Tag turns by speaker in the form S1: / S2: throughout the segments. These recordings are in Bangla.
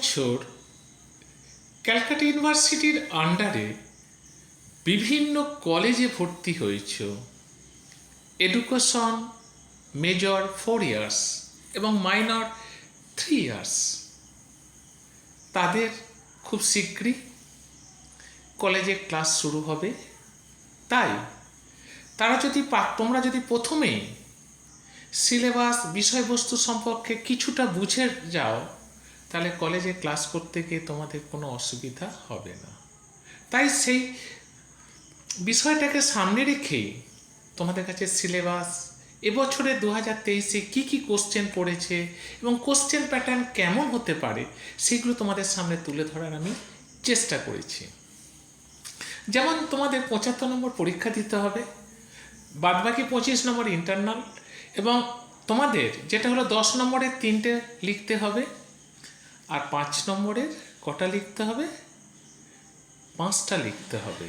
S1: বছর ক্যালকাটা ইউনিভার্সিটির আন্ডারে বিভিন্ন কলেজে ভর্তি হয়েছ। এডুকেশন মেজর ফোর ইয়ার্স এবং মাইনর থ্রি ইয়ার্স তাদের খুব শীঘ্রই কলেজে ক্লাস শুরু হবে। তাই তারা যদি তোমরা যদি প্রথমেই সিলেবাস বিষয়বস্তু সম্পর্কে কিছুটা বুঝে যাও তাহলে কলেজে ক্লাস করতে গিয়ে তোমাদের কোনো অসুবিধা হবে না। তাই সেই বিষয়টাকে সামনে রেখেই তোমাদের কাছে সিলেবাস এবছরে দু হাজার তেইশে কী কী কোশ্চেন পড়েছে এবং কোশ্চেন প্যাটার্ন কেমন হতে পারে, সেগুলো তোমাদের সামনে তুলে ধরার আমি চেষ্টা করেছি। যেমন তোমাদের পঁচাত্তর নম্বর পরীক্ষা দিতে হবে, বাদবাকি পঁচিশ নম্বর ইন্টারনাল এবং তোমাদের যেটা হলো দশ নম্বরের তিনটে লিখতে হবে আর পাঁচ নম্বরের কটা লিখতে হবে? পাঁচটা লিখতে হবে।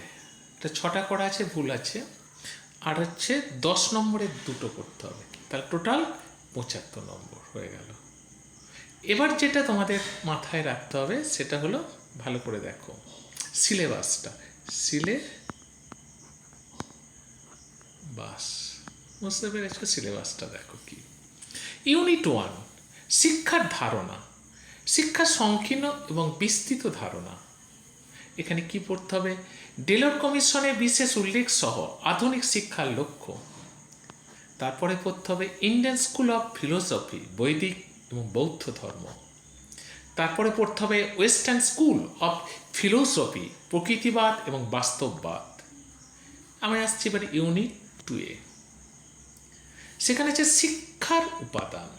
S1: এটা ছটা করা আছে? ভুল আছে। আর হচ্ছে দশ নম্বরের দুটো করতে হবে। তাহলে টোটাল পঁচাত্তর নম্বর হয়ে গেল। এবার যেটা তোমাদের মাথায় রাখতে হবে, সেটা হলো, ভালো করে দেখো, সিলেবাসটা। সিলে বাস বুঝতে পেরেছ? সিলেবাসটা দেখো কি। ইউনিট ওয়ান, শিক্ষার ধারণা। শিক্ষার সংকীর্ণ এবং বিস্তৃত ধারণা। এখানে কি পড়তে হবে? ডেলর কমিশনের বিশেষ উল্লেখ সহ আধুনিক শিক্ষার লক্ষ্য। তারপরে পড়তে হবে ইন্ডিয়ান স্কুল অফ ফিলোসফি, বৈদিক এবং বৌদ্ধ ধর্ম। তারপরে পড়তে হবে ওয়েস্টার্ন স্কুল অফ ফিলোসফি, প্রকৃতিবাদ এবং বাস্তববাদ। আমি আসছি এবার ইউনিট টু এ সেখানে আছে শিক্ষার উপাদান।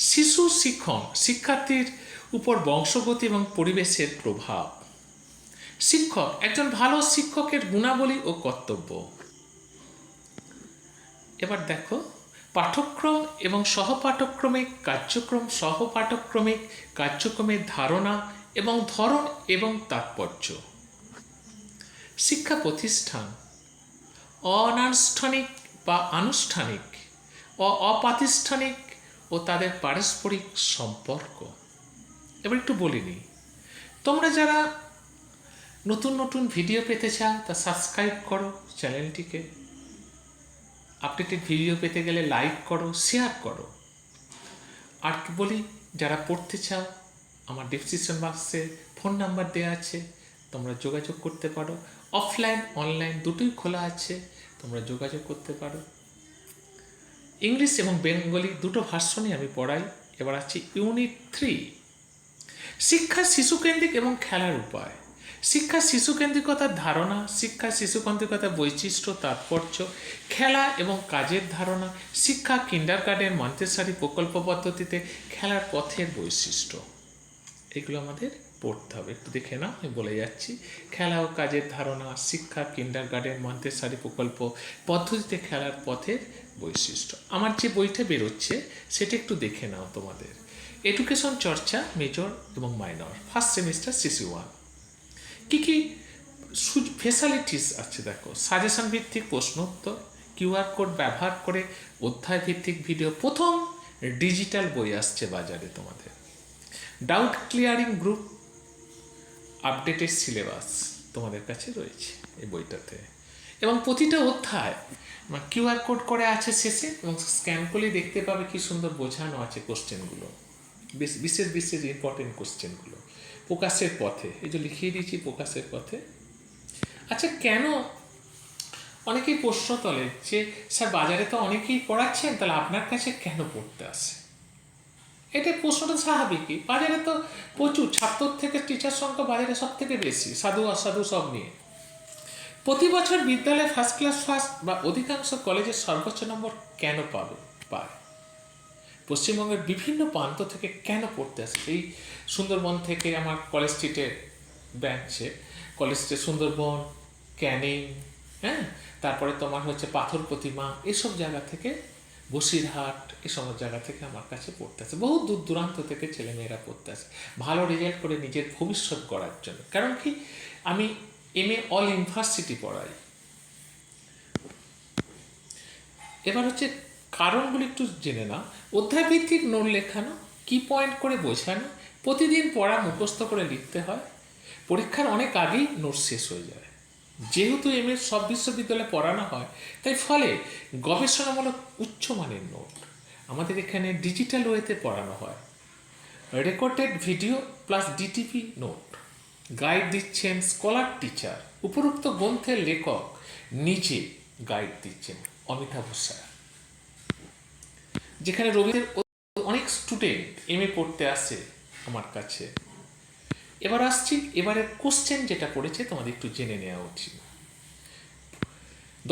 S1: শিশু শিক্ষণ, শিক্ষার্থীর উপর বংশগতি এবং পরিবেশের প্রভাব। শিক্ষক একজন ভালো শিক্ষকের গুণাবলী ও কর্তব্য। এবার দেখো, পাঠ্যক্রম এবং সহপাঠক্রমিক কার্যক্রম সহপাঠক্রমিক কার্যক্রমের ধারণা এবং ধরন এবং তাৎপর্য। শিক্ষা প্রতিষ্ঠান অনানুষ্ঠানিক বা আনুষ্ঠানিক অপ্রাতিষ্ঠানিক ও তাদের পারস্পরিক সম্পর্ক। এবার একটু বলিনি তোমরা যারা নতুন নতুন ভিডিও পেতে চাও, তা সাবস্ক্রাইব করো চ্যানেলটিকে। আপডেটেড ভিডিও পেতে গেলে লাইক করো শেয়ার করো। আর কি বলি, যারা পড়তে চাও, আমার ডিসক্রিপশন বক্সে ফোন নাম্বার দেওয়া আছে, তোমরা যোগাযোগ করতে পারো। অফলাইন অনলাইন দুটোই খোলা আছে, তোমরা যোগাযোগ করতে পারো। ইংলিশ এবং বেঙ্গলি দুটো ভার্সনই আমি পড়াই। এবার আছে ইউনিট থ্রি। শিক্ষা শিশুকেন্দ্রিক এবং খেলার উপায়। শিক্ষা শিশুকেন্দ্রিকতার ধারণা, শিক্ষা শিশুকেন্দ্রিকতার বৈশিষ্ট্য, তাৎপর্য, খেলা এবং কাজের ধারণা, শিক্ষা কিন্ডার গার্ডেন মন্তেসারি প্রকল্প পদ্ধতিতে খেলার পথের বৈশিষ্ট্য। এগুলো আমাদের পড়তে হবে। একটু দেখে না আমি বলে যাচ্ছি। খেলা ও কাজের ধারণা, শিক্ষা কিন্ডার গার্ডেন মন্তেসারি প্রকল্প, পদ্ধতিতে খেলার পথের বৈশিষ্ট্য। আমার যে বইটা বেরোচ্ছে, সেটা একটু দেখে নাও তোমাদের। এডুকেশন চর্চা মেজর এবং minor first semester CC one কী কী ফেসালিটিস আছে দেখো। সাজেশন ভিত্তিক প্রশ্ন উত্তর কিউআর কোড ব্যবহার করে, অধ্যায় ভিত্তিক ভিডিও প্রথম ডিজিটাল বই আসছে বাজারে তোমাদের। Doubt clearing group updated syllabus তোমাদের কাছে রয়েছে এই বইটাতে। এবং প্রতিটা অধ্যায় কিউআর কোড করে আছে শেষে এবং স্ক্যান করলে দেখতে পাবে কি সুন্দর বোঝানো আছে কোশ্চেনগুলো। বিশেষ বিশেষ ইম্পর্টেন্ট কোশ্চেনগুলো। প্রকাশের পথে, এই যে লিখিয়ে দিয়েছি প্রকাশের পথে। আচ্ছা কেন অনেকেই প্রশ্ন তোলে যে, স্যার, বাজারে তো অনেকেই পড়াচ্ছেন, তাহলে আপনার কাছে কেন পড়তে আসে? এটা প্রশ্নটা স্বাভাবিকই। বাজারে তো প্রচুর ছাত্র থেকে টিচার সংখ্যা বাজারে সব থেকে বেশি, সাধু, অসাধু সব নিয়ে। প্রতি বছর বিদ্যালয়ে ফার্স্ট ক্লাস ফার্স্ট বা অধিকাংশ কলেজের সর্বোচ্চ নম্বর কেন পাবে? পায়। পশ্চিমবঙ্গের বিভিন্ন প্রান্ত থেকে কেন পড়তে আসে? এই সুন্দরবন থেকে আমার কলেজ স্ট্রিটে ব্যাংকছে কলেজ স্ট্রিট সুন্দরবন, ক্যানিং হ্যাঁ? তারপরে তোমার হচ্ছে পাথর প্রতিমা, এসব জায়গা থেকে বসিরহাট এসব জায়গা থেকে আমার কাছে পড়তে আসে। বহু দূর দূরান্ত থেকে ছেলেমেয়েরা পড়তে আসে। ভালো রেজাল্ট করে নিজের ভবিষ্যৎ গড়ার জন্য। কারণ কি? আমি এম এ অল ইউনিভার্সিটি পড়াই। এবার হচ্ছে কারণগুলি একটু জেনে না অধ্যায় ভিত্তিক নোট লেখানো, কি পয়েন্ট করে বোঝানো, প্রতিদিন পড়া মুখস্থ করে লিখতে হয়। পরীক্ষার অনেক আগেই নোট শেষ হয়ে যায়। যেহেতু এম এর সব বিশ্ববিদ্যালয়ে পড়ানো হয়, তাই ফলে গবেষণামূলক উচ্চমানের নোট আমাদের এখানে ডিজিটাল ওয়েতে পড়ানো হয়। Recorded video plus DTP note guide দিচ্ছেন স্কলার টিচার উপরোক্ত গ্রন্থের লেখক নিজে গাইড দিচ্ছেন অমিতাভ স্যার। যেখানে রবীন্দ্রের অনেক স্টুডেন্ট এম এ পড়তে আসে আমার কাছে। এবার আসছি এবারে কোশ্চেন যেটা পড়েছে তোমাদের একটু জেনে নেওয়া উচিত।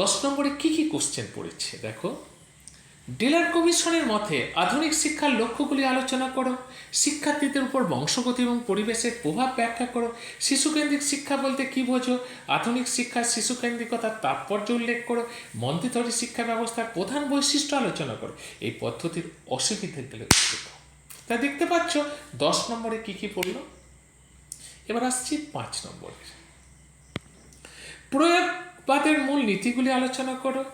S1: দশ নম্বরে কি কি কোশ্চেন পড়েছে? দেখো, ডেলার কমিশনের মতে আধুনিক শিক্ষার লক্ষ্যগুলি আলোচনা করো, শিক্ষার্থীদের উপর বংশগতি এবং পরিবেশের প্রভাব ব্যাখ্যা করো, শিশুকেন্দ্রিক শিক্ষা বলতে কি বোঝো, আধুনিক শিক্ষার শিশুকেন্দ্রিকতার তাৎপর্য উল্লেখ করো মন্ত্রিধরী শিক্ষা ব্যবস্থার প্রধান বৈশিষ্ট্য আলোচনা করো, এই পদ্ধতির অসুবিধাগুলো তা দেখতে পাচ্ছ, দশ নম্বরে কি কি পড়ল? এবার আসছি পাঁচ নম্বরে প্রয়োগবাদের মূল নীতিগুলি আলোচনা করো।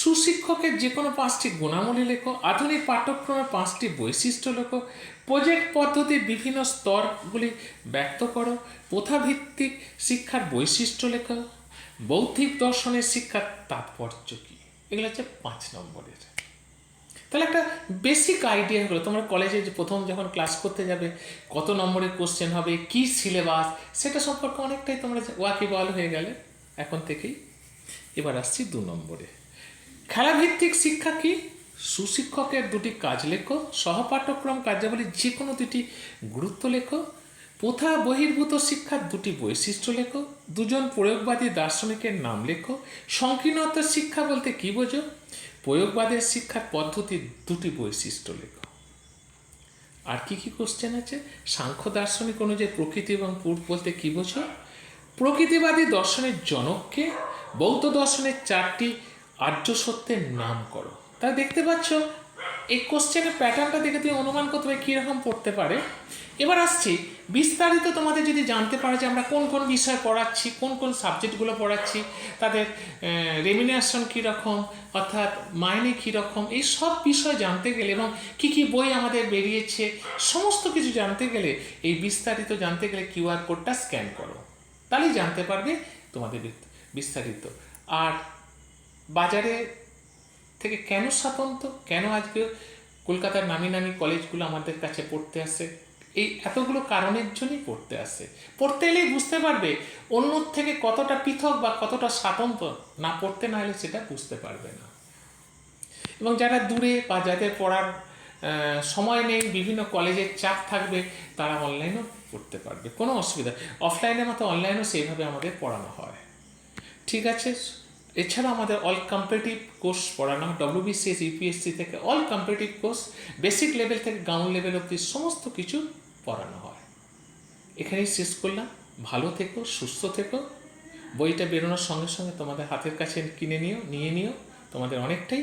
S1: সুশিক্ষকের যে কোনো পাঁচটি গুণাবলী লেখো, আধুনিক পাঠ্যক্রমে পাঁচটি বৈশিষ্ট্য লেখো, প্রজেক্ট পদ্ধতির বিভিন্ন স্তরগুলি ব্যক্ত করো, প্রথাভিত্তিক শিক্ষার বৈশিষ্ট্য লেখো, বৌদ্ধিক দর্শনের শিক্ষার তাৎপর্য কী? এগুলো হচ্ছে পাঁচ নম্বরের তাহলে একটা বেসিক আইডিয়া হলো, তোমরা কলেজে প্রথম যখন ক্লাস করতে যাবে, কত নম্বরের কোশ্চেন হবে, কি সিলেবাস সেটা সম্পর্কে অনেকটাই তোমরা ওয়াকিবল হয়ে গেলে এখন থেকেই। এবার আসছি দু নম্বরে। খেলাভিত্তিক শিক্ষা কি? সুশিক্ষকের দুটি কাজ লেখো, সহপাঠ্যক্রম কার্যাবলী যে কোনো দুটি গুরুত্ব লেখো প্রথা বহির্ভূত শিক্ষার দুটি বৈশিষ্ট্য লেখো, দুজন প্রয়োগবাদী দার্শনিকের নাম লেখো। সংকীর্ণতার শিক্ষা বলতে কি বোঝো? প্রয়োগবাদের শিক্ষার পদ্ধতির দুটি বৈশিষ্ট্য লেখো। আর কি কি কোশ্চেন আছে? সাংখ্য দার্শনিক অনুযায়ী প্রকৃতি এবং পূর্ব বলতে কি বোঝো? প্রকৃতিবাদী দর্শনের জনককে বৌদ্ধ দর্শনের চারটি আর্য সত্যের নাম করো। তা দেখতে পাচ্ছ? এই কোশ্চেনের প্যাটার্নটা দেখে তুমি অনুমান করতে পারে কীরকম পড়তে পারে। এবার আসছি, বিস্তারিত তোমাদের যদি জানতে পারো যে আমরা কোন কোন বিষয় পড়াচ্ছি, কোন কোন সাবজেক্টগুলো পড়াচ্ছি, তাদের রেমিনেশন কীরকম, অর্থাৎ মাইনে কীরকম, এই সব বিষয় জানতে গেলে এবং কি কি বই আমাদের বেরিয়েছে, সমস্ত কিছু জানতে গেলে, এই বিস্তারিত জানতে গেলে কিউআর কোডটা স্ক্যান করো। তাহলেই জানতে পারবে তোমাদের বিস্তারিত। আর বাজারে থেকে কেন স্বাতন্ত্র? কেন আজকে কলকাতার নামি নামি কলেজগুলো আমাদের কাছে পড়তে আসে? এই এতগুলো কারণের জন্যই পড়তে আসে। পড়তে এলেই বুঝতে পারবে অন্য থেকে কতটা পৃথক বা কতটা স্বাতন্ত্র। না পড়তে না হলে সেটা বুঝতে পারবে না। এবং যারা দূরে বা যাদের পড়ার সময় নেই, বিভিন্ন কলেজের চাপ থাকবে, তারা অনলাইনও পড়তে পারবে। কোনো অসুবিধা। অফলাইনের মতো অনলাইনও সেইভাবে আমাদের পড়ানো হয়। ঠিক আছে? এছাড়া আমাদের অল কম্পিটিভ কোর্স পড়ানো হয় ডব্লিউবিসিএস ইউপিএসসি থেকে all competitive course basic level থেকে গ্রাউন্ড লেভেল অব্দি সমস্ত কিছু পড়ানো হয়। এখানেই শেষ করলাম। ভালো থেকো, সুস্থ থেকো। বইটা বেরোনোর সঙ্গে সঙ্গে তোমাদের হাতের কাছে কিনে নিও, নিয়ে নিও। তোমাদের অনেকটাই